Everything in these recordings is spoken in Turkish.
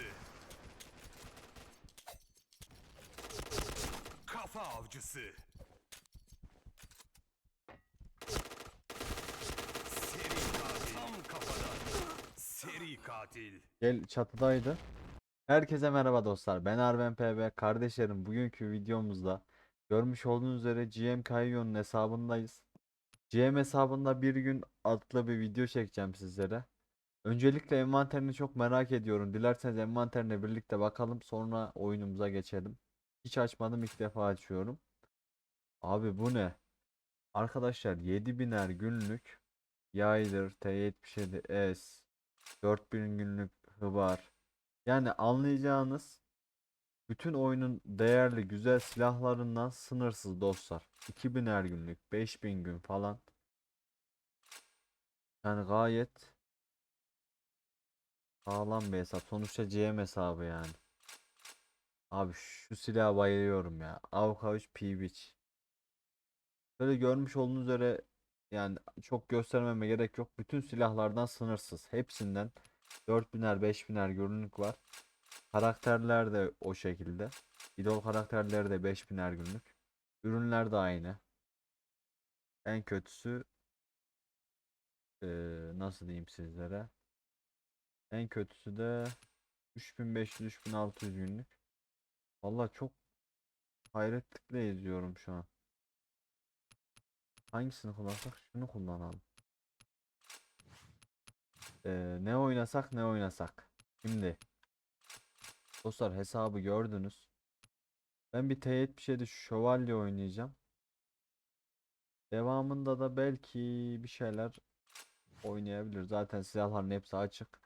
avcısı. Kafa avcısı. Seri katil. Tam kafadan. Seri katil. Gel çatıdaydı. Herkese merhaba dostlar. Ben Arven PB. Kardeşlerim bugünkü videomuzda görmüş olduğunuz üzere GM Kayyon'un hesabındayız. GM hesabında bir gün adlı bir video çekeceğim sizlere. Öncelikle envanterini çok merak ediyorum. Dilerseniz envanterine birlikte bakalım sonra oyunumuza geçelim. Hiç açmadım ilk defa açıyorum. Abi bu ne? Arkadaşlar 7000'er günlük yaydır T77S 4000 günlük hıbar. Yani anlayacağınız bütün oyunun değerli güzel silahlarından sınırsız dostlar. 2000 her günlük, 5000 gün falan. Yani gayet sağlam bir hesap. Sonuçta CM hesabı yani. Abi şu silaha bayılıyorum ya. Avka 3 P-Bitch. Böyle görmüş olduğunuz üzere yani çok göstermeme gerek yok. Bütün silahlardan sınırsız. Hepsinden 4000'er 5000'er günlük var. Karakterler de o şekilde. İdol karakterleri de 5000'er günlük. Ürünler de aynı. En kötüsü eee, nasıl diyeyim sizlere? En kötüsü de 3500-3600 günlük. Vallahi çok hayretlikle izliyorum şu an. Hangisini kullansak? Şunu kullanalım. Ee, ne oynasak ne oynasak. Şimdi dostlar hesabı gördünüz. Ben bir T77 şövalye oynayacağım. Devamında da belki bir şeyler oynayabilir. Zaten silahların hepsi açık.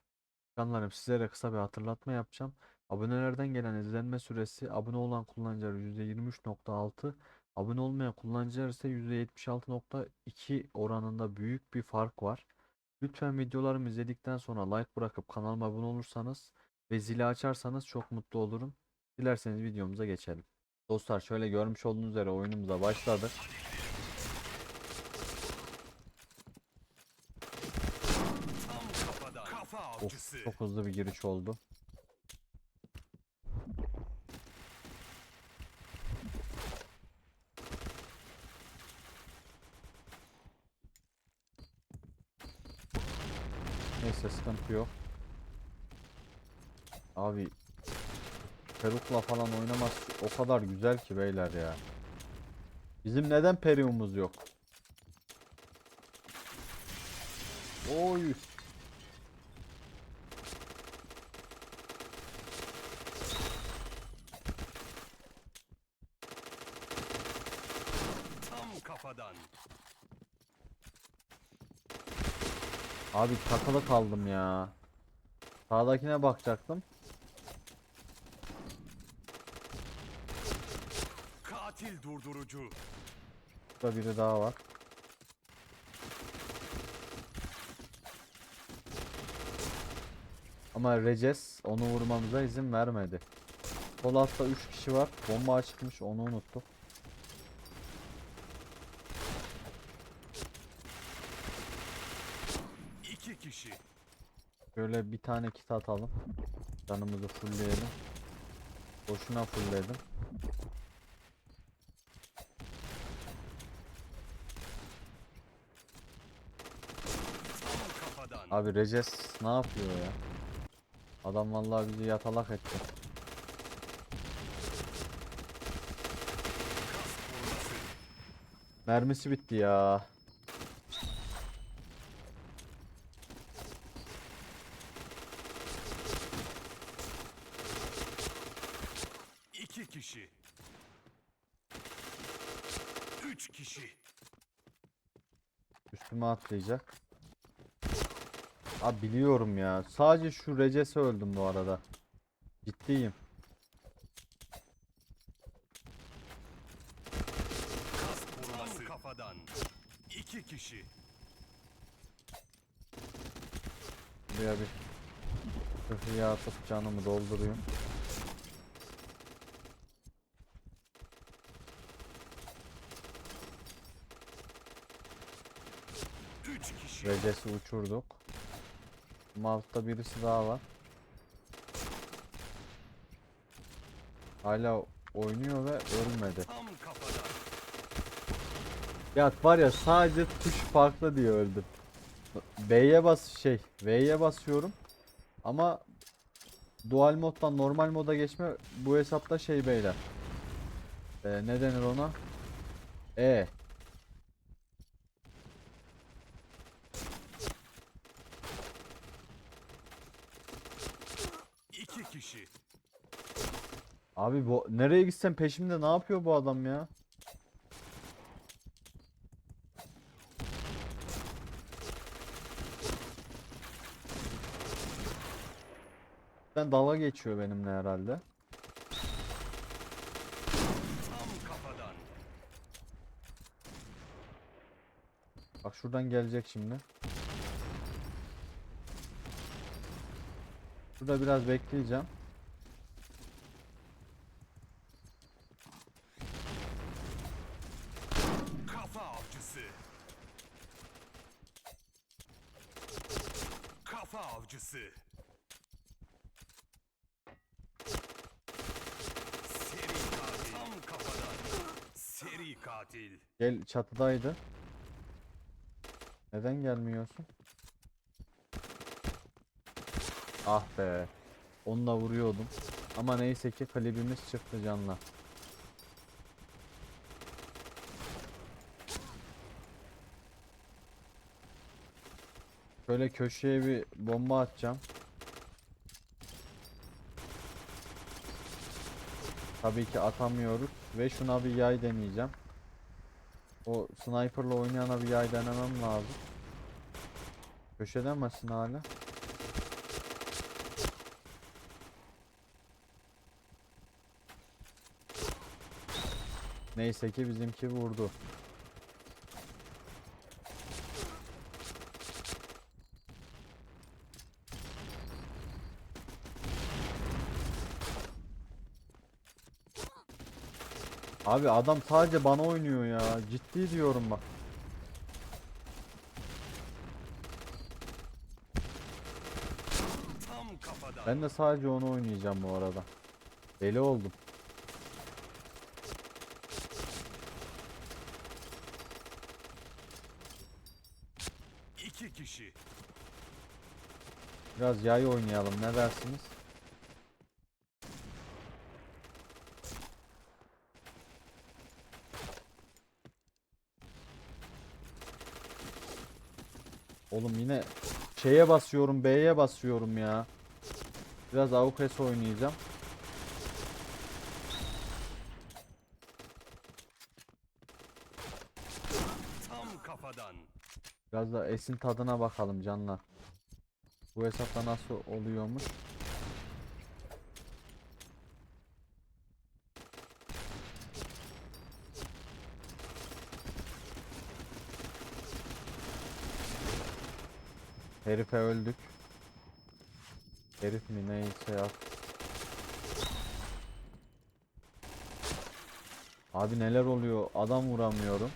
Canlarım sizlere kısa bir hatırlatma yapacağım. Abonelerden gelen izlenme süresi abone olan kullanıcılar %23.6 abone olmayan kullanıcılar ise %76.2 oranında büyük bir fark var. Lütfen videolarımı izledikten sonra like bırakıp kanalıma abone olursanız ve zili açarsanız çok mutlu olurum. Dilerseniz videomuza geçelim. Dostlar şöyle görmüş olduğunuz üzere oyunumuza başladık. Tam kafadan. Kafa avcısı. Of çok hızlı bir giriş oldu. Neyse sıkıntı yok. Abi perukla falan oynamak o kadar güzel ki beyler ya. Bizim neden periumuz yok? Oy. Kafadan. Abi takılı kaldım ya. Sağdakine bakacaktım. Katil durdurucu. Burada biri daha var. Ama Reces onu vurmamıza izin vermedi. Sol altta 3 kişi var. Bomba açıkmış onu unuttuk. İki kişi. Şöyle bir tane kit atalım. Canımızı fullleyelim. Boşuna fullledim. Abi Reces ne yapıyor ya? Adam vallahi bizi yatalak etti. Mermisi bitti ya. İki kişi. Üç kişi. Üstüme atlayacak. Abi biliyorum ya. Sadece şu Reces'e öldüm bu arada. Ciddiyim. Kas kafadan. İki kişi. Buraya bir kıfıya atıp canımı doldurayım. Reces'i uçurduk. Malta birisi daha var. Hala oynuyor ve ölmedi. Ya var ya sadece tuş farklı diye öldüm. B'ye bas şey V'ye basıyorum ama dual moddan normal moda geçme bu hesapta şey beyler. Ee, ne denir ona? E. İki kişi. Abi bu nereye gitsem peşimde ne yapıyor bu adam ya? Ben dalga geçiyor benimle herhalde. Bak şuradan gelecek şimdi. Burada biraz bekleyeceğim. Kafa avcısı. Kafa avcısı. Seri katil. Tam kafadan. Seri katil. Gel çatıdaydı. Neden gelmiyorsun? Ah be. Onunla vuruyordum. Ama neyse ki klibimiz çıktı canla. Şöyle köşeye bir bomba atacağım. Tabii ki atamıyoruz ve şuna bir yay deneyeceğim. O sniperla oynayana bir yay denemem lazım. Köşeden misin hala? Neyse ki bizimki vurdu. Abi adam sadece bana oynuyor ya. Ciddi diyorum bak. Ben de sadece onu oynayacağım bu arada. Deli oldum. İki kişi. Biraz yay oynayalım ne dersiniz? Oğlum yine şeye basıyorum B'ye basıyorum ya. Biraz AWP'si oynayacağım. Tam kafadan. Biraz da esin tadına bakalım canlar. Bu hesapta nasıl oluyormuş? Herife öldük. Herif mi neyse ya. Abi neler oluyor? Adam vuramıyorum.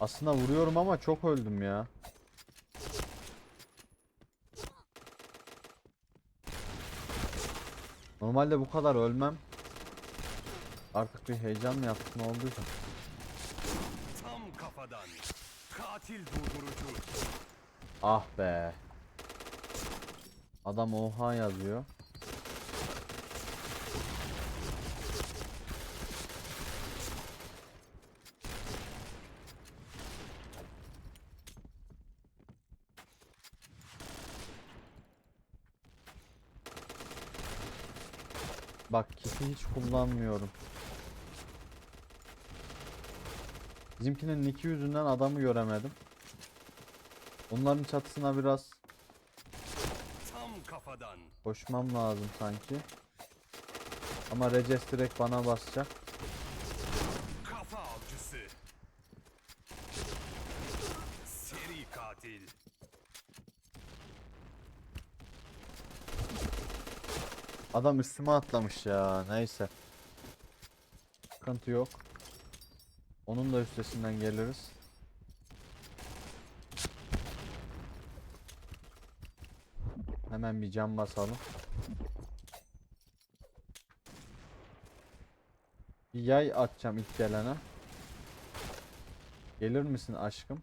Aslında vuruyorum ama çok öldüm ya. Normalde bu kadar ölmem. Artık bir heyecan mı yaptık ne olduysa. Tam kafadan. Katil durdurucu. Ah be. Adam oha yazıyor. Bak kiti hiç kullanmıyorum. Bizimkinin niki yüzünden adamı göremedim. Onların çatısına biraz Tam kafadan. koşmam lazım sanki. Ama Reces direkt bana basacak. Kafa avcısı. Seri katil. Adam üstüme atlamış ya. Neyse. Sıkıntı yok. Onun da üstesinden geliriz. Hemen bir cam basalım. Bir yay atacağım ilk gelene. Gelir misin aşkım?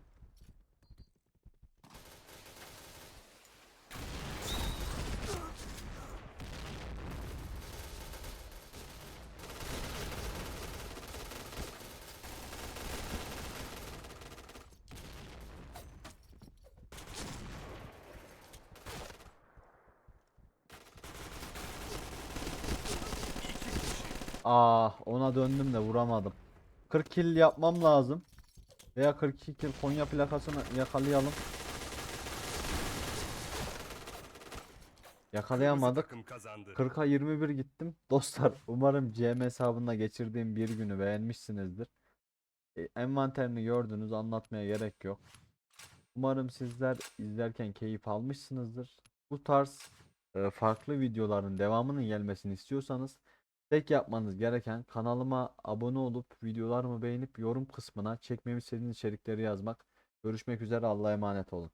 Ah ona döndüm de vuramadım. 40 kill yapmam lazım. Veya 42 kill Konya plakasını yakalayalım. Yakalayamadık. Takım kazandı. 40'a 21 gittim. Dostlar umarım GM hesabında geçirdiğim bir günü beğenmişsinizdir. E, envanterini gördünüz anlatmaya gerek yok. Umarım sizler izlerken keyif almışsınızdır. Bu tarz e, farklı videoların devamının gelmesini istiyorsanız tek yapmanız gereken kanalıma abone olup videolarımı beğenip yorum kısmına çekmemi istediğiniz içerikleri yazmak. Görüşmek üzere Allah'a emanet olun.